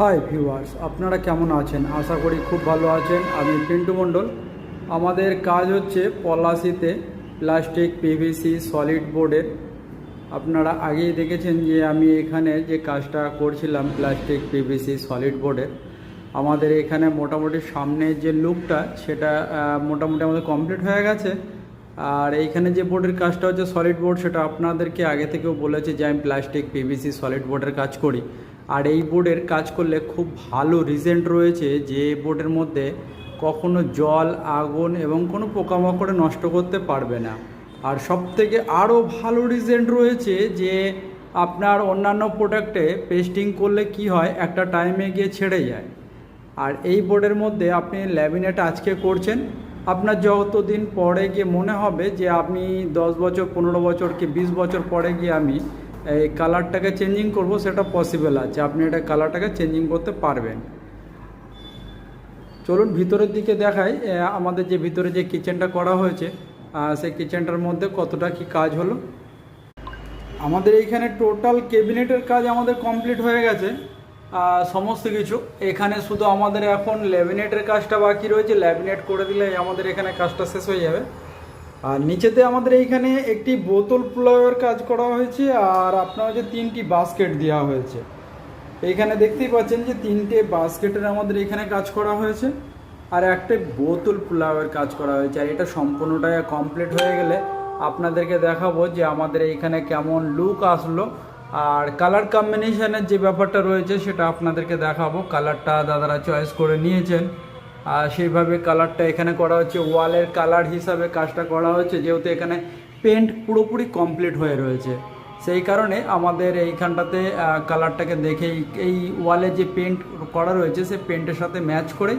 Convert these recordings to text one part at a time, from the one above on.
Hi viewers আপনারা কেমন আছেন? আশা করি খুব ভালো আছেন। আমি পিন্টু মণ্ডল। আমাদের কাজ হচ্ছে পলাশিতে প্লাস্টিক পিভিসি সলিড বোর্ডের আপনারা আগেই দেখেছেন যে আমি এখানে যে কাজটা করছিলাম প্লাস্টিক পিভিসি সলিড বোর্ডের আমাদের এখানে মোটামুটি সামনের যে লুকটা, সেটা মোটামুটি আমাদের কমপ্লিট হয়ে গেছে। আর এইখানে যে বোর্ডের কাজটা হচ্ছে সলিড বোর্ড সেটা আপনাদেরকে আগে থেকেও বলেছি যে আমি প্লাস্টিক পিভিসি সলিড বোর্ডের কাজ করি। আর এই বোর্ডের কাজ করলে খুব ভালো রিজেন্ট রয়েছে যে বোর্ডের মধ্যে কখনো জল, আগুন এবং কোনো পোকামাকড়ে নষ্ট করতে পারবে না। আর সব থেকে আরও ভালো রিজেন্ট রয়েছে যে আপনার অন্যান্য প্রোডাক্টে পেস্টিং করলে কি হয়, একটা টাইমে গিয়ে ছেড়ে যায়। আর এই বোর্ডের মধ্যে আপনি ল্যামিনেট আজকে করছেন। আপনার যতদিন পরে গিয়ে মনে হবে যে আপনি দশ বছর, পনেরো বছর কি বিশ বছর পরে গিয়ে আমি এই কালারটাকে চেঞ্জিং করব, সেটা পসিবল আছে। আপনি এটা কালারটাকে চেঞ্জিং করতে পারবেন। চলুন ভিতরের দিকে দেখাই। আমাদের যে ভিতরে যে কিচেনটা করা হয়েছে সেই কিচেনটার মধ্যে কতটা কি কাজ হলো? আমাদের এইখানে টোটাল ক্যাবিনেটের কাজ আমাদের কমপ্লিট হয়ে গেছে। সমস্ত কিছু। এখানে শুধু আমাদের এখন ল্যামিনেটের কাজটা বাকি রয়েছে। ল্যামিনেট করে দিলে আমাদের এখানে কাজটা শেষ হয়ে যাবে। আর নিচেতে আমাদের এইখানে একটি বোতল প্লাওয়ের কাজ করা হয়েছে আর আপনার যে তিনটি বাস্কেট দেওয়া হয়েছে। এইখানে দেখতেই পাচ্ছেন যে তিনটে বাস্কেটের আমাদের এখানে কাজ করা হয়েছে আর একটা বোতল পোলাওয়ের কাজ করা হয়েছে আর এটা সম্পূর্ণটাই কমপ্লিট হয়ে গেলে আপনাদেরকে দেখাবো যে আমাদের এইখানে কেমন লুক আসলো। আর কালার কম্বিনেশনের যে ব্যাপারটা রয়েছে সেটা আপনাদেরকে দেখাবো। কালারটা দাদারা চয়েস করে নিয়েছেন। আর সেইভাবে কালারটা এখানে করা হচ্ছে। ওয়ালের কালার হিসাবে কাজটা করা হচ্ছে, যেহেতু এখানে পেন্ট পুরোপুরি কমপ্লিট হয়ে রয়েছে। সেই কারণে আমাদের এইখানটাতে কালারটাকে দেখে এই- ওয়ালে যে পেন্ট করা রয়েছে সেই পেন্টের সাথে ম্যাচ করেই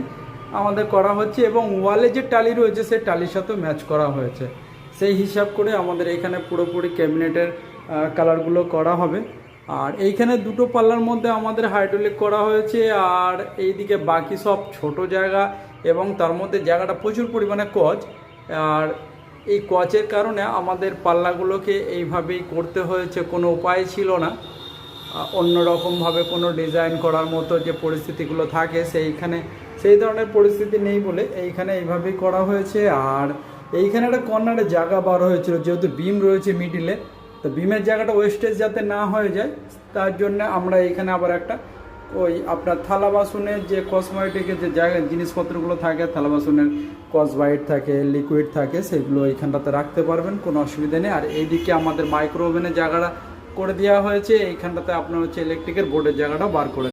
আমাদের করা হচ্ছে এবং ওয়ালে যে টালি রয়েছে সেই টালির সাথেও ম্যাচ করা হয়েছে। সেই হিসাব করে আমাদের এখানে পুরোপুরি ক্যাবিনেটের কালারগুলো করা হবে। আর এইখানে দুটো পাল্লার মধ্যে আমাদের হাইড্রোলিক করা হয়েছে, আর এইদিকে বাকি সব ছোট জায়গা এবং তার মধ্যে জায়গাটা প্রচুর পরিমাণে কচ। আর এই কচের কারণে আমাদের পাল্লাগুলোকে এইভাবেই করতে হয়েছে, কোনো উপায় ছিল না। অন্য রকমভাবে কোনো ডিজাইন করার মতো যে পরিস্থিতিগুলো থাকে সেইখানে সেই ধরনের পরিস্থিতি নেই বলে এইখানে এইভাবেই করা হয়েছে। আর এইখানে একটা কর্নারে জায়গা বার হয়েছিল, যেহেতু বিম রয়েছে মিডিলে তো বিমের জায়গাটা ওয়েস্টেজ যাতে না হয়ে যায়, তার জন্য আমরা এখানে আবার একটা ওই আপনার থালা বাসনের যে কসমেটিকের যে জায়গা, জিনিসপত্রগুলো থাকে, থালা বাসনের কসবাইট থাকে লিকুইড থাকে, সেগুলো এইখানটাতে রাখতে পারবেন, কোনো অসুবিধা নেই। আর এইদিকে আমাদের মাইক্রো ওভেনের জায়গাটা করে দেওয়া হয়েছে, এইখানটাতে আপনার হচ্ছে ইলেকট্রিকের বোর্ডের জায়গাটা বার করে